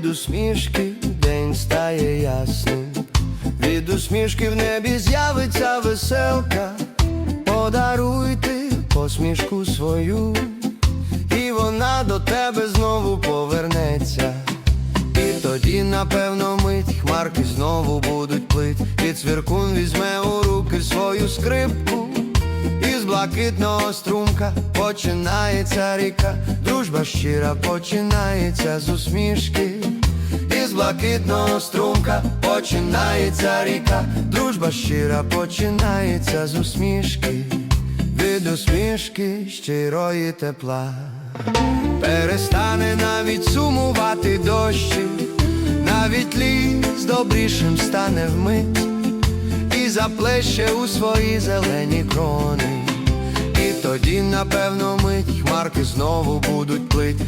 від усмішки день стає ясним. Від усмішки в небі з'явиться веселка. Подаруйте посмішку свою, і вона до тебе знову повернеться. І тоді, напевно, мить хмарки знову будуть плить. І цвіркун візьме у руки свою скрипку. Із блакитного струмка починається ріка, дружба щира починається з усмішки. Із блакитного струмка починається ріка, дружба щира починається з усмішки, від усмішки щирої тепла. Перестане навіть сумувати дощі, навіть ліс добрішим стане вмить і заплеще у свої зелені крони. Тоді, напевно, мить хмарки знову будуть плить.